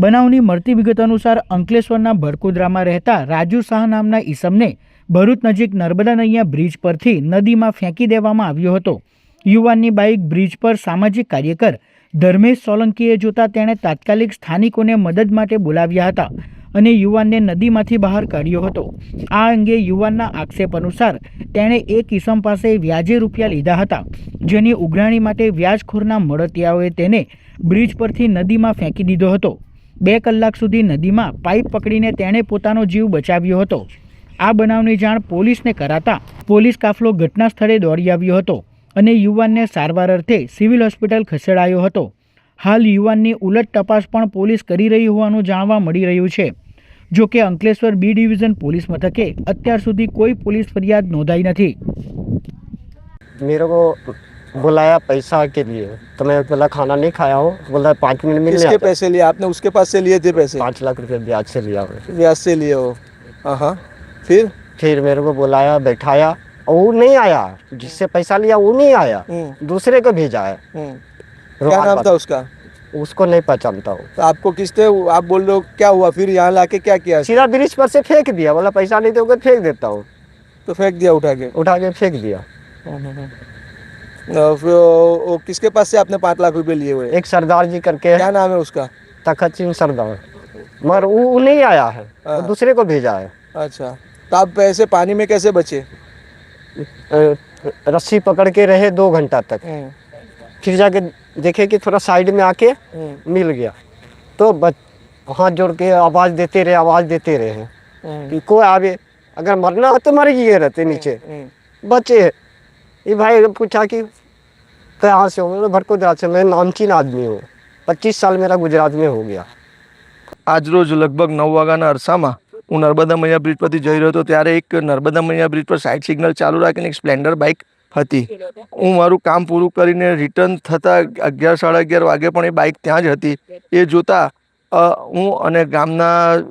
બનાવની મળતી વિગત અનુસાર અંકલેશ્વરના ભરકુદરામાં રહેતા રાજુ શાહ નામના ઈસમને ભરૂચ નજીક નર્મદા નૈયા બ્રિજ પરથી નદીમાં ફેંકી દેવામાં આવ્યો હતો. યુવાનની બાઇક બ્રિજ પર સામાજિક કાર્યકર ધર્મેશ સોલંકીએ જોતા તેણે તાત્કાલિક સ્થાનિકોને મદદ માટે બોલાવ્યા હતા અને યુવાનને નદીમાંથી બહાર કાઢ્યો હતો. આ અંગે યુવાનના આક્ષેપ અનુસાર તેણે એક ઈસમ પાસે વ્યાજે રૂપિયા લીધા હતા, જેની ઉઘરાણી માટે વ્યાજખોરના મળતિયાઓએ તેને બ્રિજ પરથી નદીમાં ફેંકી દીધો હતો. બે કલાક સુધી નદીમાં પાઇપ પકડીને તેણે પોતાનો જીવ બચાવ્યો હતો. આ બનાવની જાણ પોલીસને કરાતા પોલીસ કાફલો ઘટના સ્થળે દોડી આવ્યો હતો અને યુવાનને સારવાર અર્થે સિવિલ હોસ્પિટલ ખસેડાયો હતો. હાલ યુવાનની ઉલટ તપાસ પણ પોલીસ કરી રહી હોવાનું જાણવા મળી રહ્યું છે. જો કે અંકલેશ્વર બી ડિવિઝન પોલીસ મથકે અત્યાર સુધી કોઈ પોલીસ ફરિયાદ નોંધાઈ નથી. મેરો बुलाया पैसा के लिए। तो मैं बोला खाना नहीं खाया हूँ। बोला पाँच मिनट मिलने किसके पैसे लिए? आपने उसके पास से लिए थे पैसे? पाँच लाख रुपए ब्याज से लिया मैं ब्याज से लिए हो। हाँ फिर? फिर मेरे को बुलाया बैठाया और वो नहीं आया। जिससे पैसा लिया वो नहीं आया। हम्म, दूसरे को भेजा है। हम्म। क्या नाम था उसका? उसको नहीं पहचानता हूँ। तो आपको किसने आप बोल रहे हो क्या हुआ? फिर यहाँ लाके क्या किया? सीधा ब्रिज पर से फेंक दिया। बोला पैसा नहीं दोगे फेंक देता हूँ। तो फेंक दिया उठा के? उठा के फेंक दिया। फिर वो वो किसके पास से आपने पाँच लाख रुपए लिए हुए? एक सरदार जी करके। क्या नाम है उसका? तखत सिंह सरदार। मगर वो नहीं आया है। वो हाँ। दूसरे को भेजा है। अच्छा। तो आप पैसे पानी में कैसे बचे? रस्सी पकड़ के रहे दो घंटा तक। हम्म, फिर जाके देखे कि थोड़ा साइड में आके हम्म, मिल गया। तो बच हाथ जोड़ के आवाज़ देते रहे आवाज़ देते रहे। हम्म, कि कोई आवे अगर मरना हो तो मर गए रहते नीचे। बचे। ये भाई पूछा कि कहाँ से हो मैं भरकोदरा से मैं नामचीन आदमी हूँ पच्चीस साल मेरा गुजरात में हो गया આજરોજ લગભગ નવ વાગ્યાના અરસામાં હું નર્મદા મૈયા બ્રિજ પરથી જઈ રહ્યો હતો ત્યારે એક નર્મદા મૈયા બ્રિજ પર સાઇડ સિગ્નલ ચાલુ રાખીને એક સ્પ્લેન્ડર બાઇક હતી હું મારું કામ પૂરું કરીને રિટર્ન થતાં અગિયાર સાડા અગિયાર વાગે પણ એ બાઇક ત્યાં જ હતી એ જોતાં અ, હું અને ગામના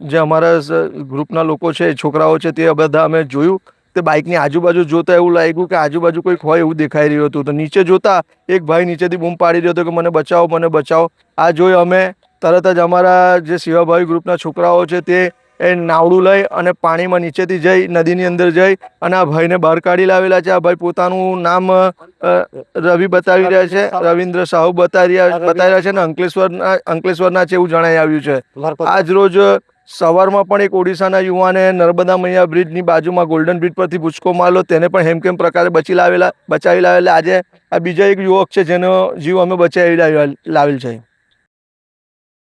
જે અમારા સ- ગ્રુપના લોકો છે છોકરાઓ છે તે બધા અમે જોયું તે બાઇકની આજુબાજુ જોતા એવું લાગ્યું કે આજુબાજુ કોઈક હોય એવું દેખાઈ રહ્યું હતું. તો નીચે જોતા એક ભાઈ નીચેથી બૂમ પાડી રહ્યો હતો કે મને બચાવો મને બચાવો. આ જોઈ અમે તરત જ અમારા જે શિવાભાઈ ગ્રુપના છોકરાઓ છે તે એ નાવડું લઈ અને પાણીમાં નીચેથી જઈ નદીની અંદર જઈ અને આ ભાઈને બહાર કાઢી લાવેલા છે. આ ભાઈ પોતાનું નામ રવિ બતાવી રહ્યા છે. રવિન્દ્ર સાહુ. બતાવી રહ્યા બતાવી રહ્યા છે અને અંકલેશ્વરના અંકલેશ્વરના છે એવું જણાઈ આવ્યું છે. આજ રોજ સવારમાં પણ એક ઓડિશાના યુવાને નર્મદા મૈયા બ્રિજની બાજુમાં ગોલ્ડન બ્રિજ પરથી ભૂચકો મારલો તેને પણ હેમકેમ પ્રકારે બચી લાવેલા બચાવી લાવેલા. આજે આ બીજા એક યુવક છે જેનો જીવ અમે બચાવી લાવેલ લાવેલ છે.